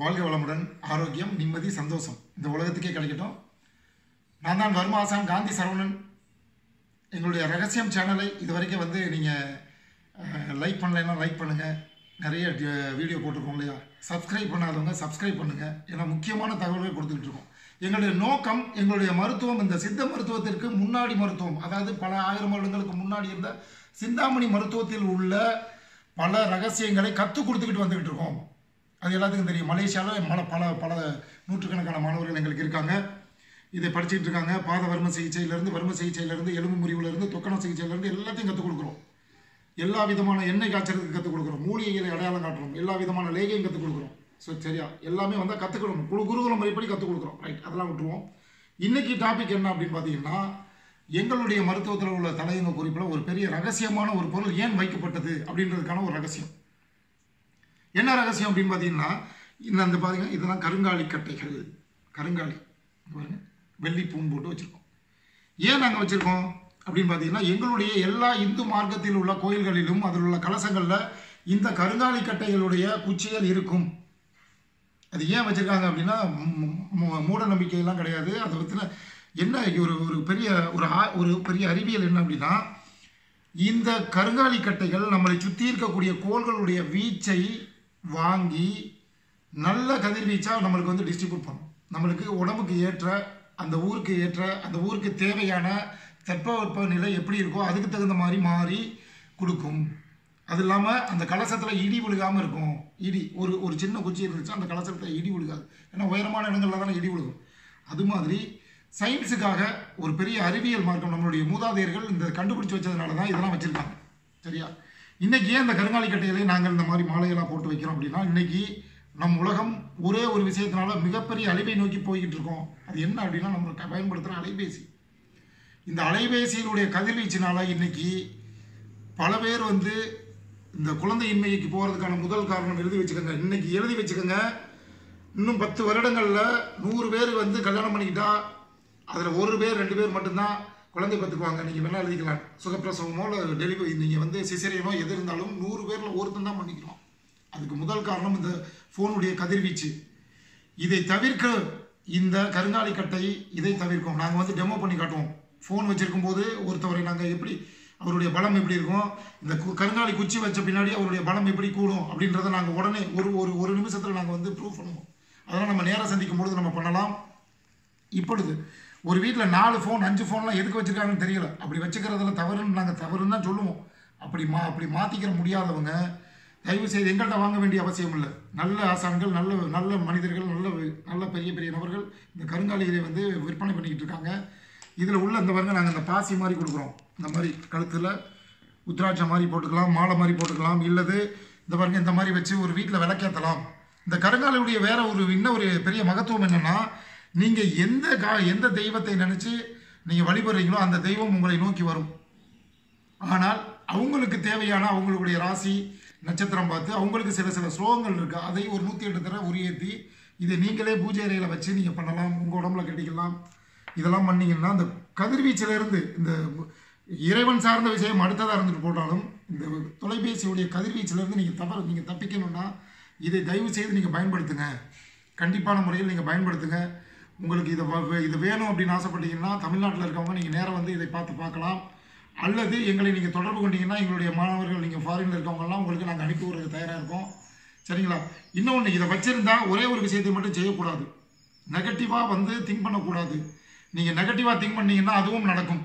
வாழ்க வளமுடன் ஆரோக்கியம் நிம்மதி சந்தோஷம். இந்த உலகத்துக்கே கிடைக்கட்டும். நான் தான் வர்மாசான் காந்தி சரவணன். எங்களுடைய ரகசியம் சேனலை இது வரைக்கும் வந்து நீங்கள் லைக் பண்ணலைன்னா லைக் பண்ணுங்கள் நிறைய வீடியோ போட்டிருக்கோம் இல்லையா? சப்ஸ்கிரைப் பண்ணாதவங்க சப்ஸ்கிரைப் பண்ணுங்கள் ஏன்னா முக்கியமான தகவல்கள் கொடுத்துக்கிட்டு இருக்கோம். எங்களுடைய நோக்கம் எங்களுடைய மருத்துவம் இந்த சித்த மருத்துவத்திற்கு முன்னாடி மருத்துவம். அதாவது பல ஆயிரம் வருடங்களுக்கு முன்னாடி இருந்த சிந்தாமணி மருத்துவத்தில் உள்ள பல ரகசியங்களை கற்றுக் கொடுத்துக்கிட்டு வந்துக்கிட்டு இருக்கோம். அது எல்லாத்துக்கும் தெரியும். மலேசியாவில் பல பல பல நூற்றுக்கணக்கான மாணவர்கள் எங்களுக்கு இருக்காங்க. இதை படிச்சுட்டு இருக்காங்க. பாத வர்ம சிகிச்சையிலேருந்து வர்ம சிகிச்சையிலேருந்து எலும்பு முறிவுலேருந்து தொக்கண சிகிச்சையிலேருந்து எல்லாத்தையும் கற்றுக் கொடுக்குறோம். எல்லா விதமான எண்ணெய் காய்ச்சலுக்கு கற்றுக் கொடுக்குறோம். மூலிகைகளை அடையாளம் காட்டுறோம். எல்லா விதமான லேகையும் கற்றுக் கொடுக்குறோம். ஸோ சரியா? எல்லாமே வந்தால் கற்றுக்கணும் குழு குருகுல முறைப்படி கற்றுக் கொடுக்குறோம். ரைட் அதெல்லாம் விட்டுருவோம். இன்றைக்கி டாபிக் என்ன அப்படின்னு பார்த்தீங்கன்னா எங்களுடைய மருத்துவத்தில் உள்ள தலையங்க குறிப்பில் ஒரு பெரிய ரகசியமான ஒரு பொருள் ஏன் வைக்கப்பட்டது அப்படின்றதுக்கான ஒரு ரகசியம். என்ன ரகசியம் அப்படின்னு பார்த்தீங்கன்னா இந்த அந்த இதெல்லாம் கருங்காலி கட்டைகள். கருங்காலி. பாருங்கள் வெள்ளி பூன் போட்டு வச்சுருக்கோம். ஏன் நாங்கள் வச்சுருக்கோம்? அப்படின்னு பார்த்தீங்கன்னா எங்களுடைய எல்லா இந்து மார்க்கத்தில் உள்ள கோயில்களிலும் அதில் உள்ள கலசங்களில் இந்த கருங்காலி கட்டைகளுடைய குச்சிகள் இருக்கும். அது ஏன் வச்சுருக்காங்க அப்படின்னா மூட நம்பிக்கையெல்லாம் கிடையாது. அதை பற்றின என்ன ஒரு ஒரு பெரிய ஒரு ஆ- ஒரு பெரிய அறிவியல் என்ன அப்படின்னா இந்த கருங்காலி கட்டைகள் நம்மளை சுற்றி இருக்கக்கூடிய கோள்களுடைய வீச்சை வாங்கி நல்ல கதிர்வீச்சாக நம்மளுக்கு வந்து டிஸ்ட்ரிபியூட் பண்ணும். நம்மளுக்கு உடம்புக்கு ஏற்ற அந்த ஊருக்கு ஏற்ற அந்த ஊருக்கு தேவையான தட்பவெப்ப நிலை எப்படி இருக்கோ அதுக்கு தகுந்த மாதிரி மாறி கொடுக்கும். அது இல்லாமல் அந்த கலசத்தில் இடி விழுகாமல் இருக்கும். இடி ஒரு ஒரு சின்ன குச்சி இருந்துச்சு அந்த கலசத்தில் இடி விழுகாது. ஏன்னா உயரமான இடங்களில் தானே இடி விழுகும். அது மாதிரி சயின்ஸுக்காக ஒரு பெரிய அறிவியல் மார்க்கம் நம்மளுடைய மூதாதையர்கள் இந்த கண்டுபிடிச்சி வச்சதுனால தான் இதெல்லாம் வச்சுருக்காங்க. சரியா? இன்றைக்கி ஏன் இந்த கருங்காலி கட்டைகளை நாங்கள் இந்த மாதிரி மாலையெல்லாம் போட்டு வைக்கிறோம் அப்படின்னா இன்றைக்கி நம் உலகம் ஒரே ஒரு விஷயத்தினால மிகப்பெரிய அழிவை நோக்கி போய்கிட்டு இருக்கோம். அது என்ன அப்படின்னா நம்ம பயன்படுத்துகிற அலைபேசி. இந்த அலைபேசியினுடைய கதிர்வீச்சினால இன்றைக்கி பல பேர் வந்து இந்த குழந்தையின்மைக்கு போகிறதுக்கான முதல் காரணம் எழுதி வச்சுக்கோங்க. இன்னைக்கு எழுதி வச்சுக்கோங்க. இன்னும் பத்து வருடங்களில் நூறு பேர் வந்து கல்யாணம் பண்ணிக்கிட்டால் அதில் ஒரு பேர் ரெண்டு பேர் மட்டும்தான் குழந்தை பெற்றுக்குவாங்க நீங்கள் வேணால் எழுதிக்கலாம். சுகப்பிரசவமோ இல்லை டெலிவரி நீங்கள் வந்து சிசரியனோ எது இருந்தாலும் நூறு பேரில் ஒருத்தன் தான் பண்ணிக்கலாம் அதுக்கு முதல் காரணம் இந்த ஃபோனுடைய கதிர்வீச்சு. இதை தவிர்க்க இந்த கருங்காலி கட்டை இதை தவிர்க்கும். நாங்கள் வந்து டெமோ பண்ணி காட்டுவோம். ஃபோன் வச்சுருக்கும் போது ஒருத்தவரை நாங்கள் எப்படி அவருடைய பலம் எப்படி இருக்கும்? இந்த கு- கருங்காலி குச்சி வச்ச பின்னாடி அவருடைய பலம் எப்படி கூடும்? அப்படின்றத நாங்கள் உடனே ஒரு ஒரு ஒரு நிமிஷத்தில் நாங்கள் வந்து ப்ரூவ் பண்ணுவோம். அதெல்லாம் நம்ம நேராக சந்திக்கும் பொழுது நம்ம பண்ணலாம். இப்பொழுது ஒரு வீட்டில் நாலு ஃபோன் அஞ்சு ஃபோன்லாம் எதுக்கு வச்சுருக்காங்கன்னு தெரியல. அப்படி வச்சுக்கிறதுல தவறுன்னு நாங்கள் தவறுன்னு தான் சொல்லுவோம். அப்படி மா அப்படி மாற்றிக்கிற முடியாதவங்க தயவு செய்து எங்கள்கிட்ட வாங்க வேண்டிய அவசியம் இல்லை. நல்ல ஆசான்கள் நல்ல நல்ல மனிதர்கள் நல்ல நல்ல பெரிய பெரிய நபர்கள் இந்த கருங்காலிகளை வந்து விற்பனை பண்ணிக்கிட்டு இருக்காங்க. இதில் உள்ள இந்த பாருங்க நாங்கள் இந்த பாசி மாதிரி கொடுக்குறோம். இந்த மாதிரி கழுத்தில் உத்ராட்சம் மாதிரி போட்டுக்கலாம் மாலை மாதிரி போட்டுக்கலாம் இல்லது இந்த பாருங்க இந்த மாதிரி வச்சு ஒரு வீட்டில் விளக்கேற்றலாம் இந்த கருங்காலியுடைய வேற ஒரு இன்னும் ஒரு பெரிய மகத்துவம் என்னென்னா நீங்கள் எந்த கா எந்த தெய்வத்தை நினச்சி நீங்கள் வழிபடுறீங்களோ அந்த தெய்வம் உங்களை நோக்கி வரும். ஆனால் அவங்களுக்கு தேவையான அவங்களுடைய ராசி நட்சத்திரம் பார்த்து அவங்களுக்கு சில சில ஸ்லோகங்கள் இருக்குது அதை ஒரு நூற்றி எட்டு தடவை உரியேற்றி இதை நீங்களே பூஜை அறையில் வச்சு நீங்கள் பண்ணலாம். உங்கள் உடம்புல கட்டிக்கலாம். இதெல்லாம் பண்ணிங்கன்னா அந்த கதிர்வீச்சிலிருந்து இந்த இறைவன் சார்ந்த விஷயம் அடுத்ததாக இருந்துட்டு போட்டாலும் இந்த தொலைபேசியுடைய கதிர்வீச்சிலிருந்து நீங்கள் தவறு நீங்கள் தப்பிக்கணும்னா இதை தயவு செய்து நீங்கள் பயன்படுத்துங்க. கண்டிப்பான முறையில் நீங்கள் பயன்படுத்துங்க. உங்களுக்கு இதை வ- இது வேணும் அப்படின்னு ஆசைப்பட்டீங்கன்னா தமிழ்நாட்டில் இருக்கவங்க நீங்கள் நேராக வந்து இதை பார்த்து பார்க்கலாம். அல்லது எங்களை நீங்கள் தொடர்பு கொண்டீங்கன்னா எங்களுடைய மாணவர்கள் நீங்கள் ஃபாரினில் இருக்கவங்கலாம் உங்களுக்கு நாங்கள் அனுப்பி விடுறது தயாராக இருக்கோம். சரிங்களா? இன்னொன்று இதை வச்சுருந்தா ஒரே ஒரு விஷயத்தை மட்டும் செய்யக்கூடாது. நெகட்டிவாக வந்து திங்க் பண்ணக்கூடாது. நீங்கள் நெகட்டிவாக திங்க் பண்ணீங்கன்னா அதுவும் நடக்கும்.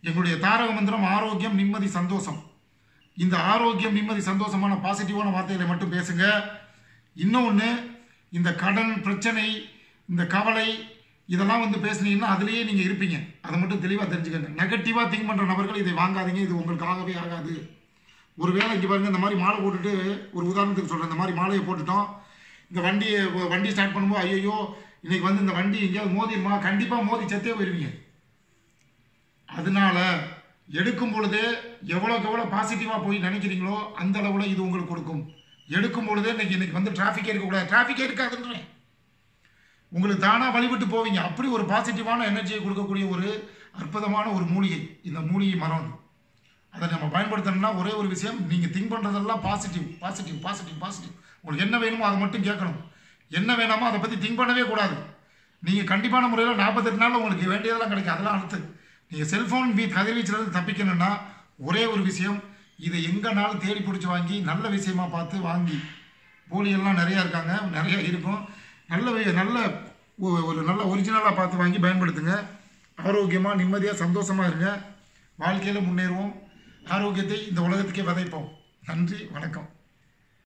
எங்களுடைய தாரக மந்திரம் ஆரோக்கியம் நிம்மதி சந்தோஷம். இந்த ஆரோக்கியம் நிம்மதி சந்தோஷமான பாசிட்டிவான வார்த்தைகளை மட்டும் பேசுங்க. இன்னொன்று இந்த கடன் பிரச்சனை இந்த கவலை இதெல்லாம் வந்து பேசுனீங்கன்னா அதுலேயே நீங்கள் இருப்பீங்க. அதை மட்டும் தெளிவாக தெரிஞ்சுக்கங்க. நெகட்டிவாக திங்க் பண்ணுற நபர்கள் இதை வாங்காதீங்க. இது உங்களுக்கு ஆகவே ஆகாது. ஒருவேளை இங்கே பாருங்கள் இந்த மாதிரி மாலை போட்டுட்டு ஒரு உதாரணத்துக்கு சொல்கிறேன் இந்த மாதிரி மாலையை போட்டுட்டோம். இந்த வண்டியை வண்டி ஸ்டார்ட் பண்ணும்போது ஐயோ இன்றைக்கி வந்து இந்த வண்டி எங்கேயாவது மோதிருமா கண்டிப்பாக மோதி செத்தே போயிருவீங்க. அதனால எடுக்கும் பொழுதே எவ்வளோக்கு எவ்வளோ பாசிட்டிவாக போய் நினைக்கிறீங்களோ அந்த அளவில் இது உங்களுக்கு கொடுக்கும். எடுக்கும் பொழுதே இன்றைக்கி இன்றைக்கி வந்து டிராஃபிக்கே இருக்கக்கூடாது. டிராஃபிக்கே இருக்காதுன்றேன். உங்களுக்கு தானாக வழிபட்டு போவீங்க. அப்படி ஒரு பாசிட்டிவான எனர்ஜியை கொடுக்கக்கூடிய ஒரு அற்புதமான ஒரு மூலிகை இந்த மூலிகை மரம். அதை நம்ம பயன்படுத்தணும்னா ஒரே ஒரு விஷயம் நீங்கள் திங்க் பண்ணுறதெல்லாம் பாசிட்டிவ் பாசிட்டிவ் பாசிட்டிவ் பாசிட்டிவ் உங்களுக்கு என்ன வேணுமோ அதை மட்டும் கேட்கணும். என்ன வேணாமோ அதை பற்றி திங்க் பண்ணவே கூடாது. நீங்கள் கண்டிப்பான முறையில் நாற்பத்தெட்டு நாளில் உங்களுக்கு வேண்டியதெல்லாம் கிடைக்கும். அதெல்லாம் அடுத்து நீங்கள் செல்ஃபோன் வீ கதிர்வீச்சிலிருந்து தப்பிக்கணும்னா ஒரே ஒரு விஷயம் இதை எங்கேனாலும் தேடி பிடிச்சி வாங்கி நல்ல விஷயமா பார்த்து வாங்கி. போலியெல்லாம் நிறையா இருக்காங்க நிறையா இருக்கும். நல்ல நல்ல ஒரு நல்ல ஒரிஜினலாக பார்த்து வாங்கி பயன்படுத்துங்க. ஆரோக்கியமாக நிம்மதியாக சந்தோஷமாக இருங்க. வாழ்க்கையில் முன்னேறுவோம். ஆரோக்கியத்தை இந்த உலகத்துக்கே விதைப்போம். நன்றி வணக்கம்.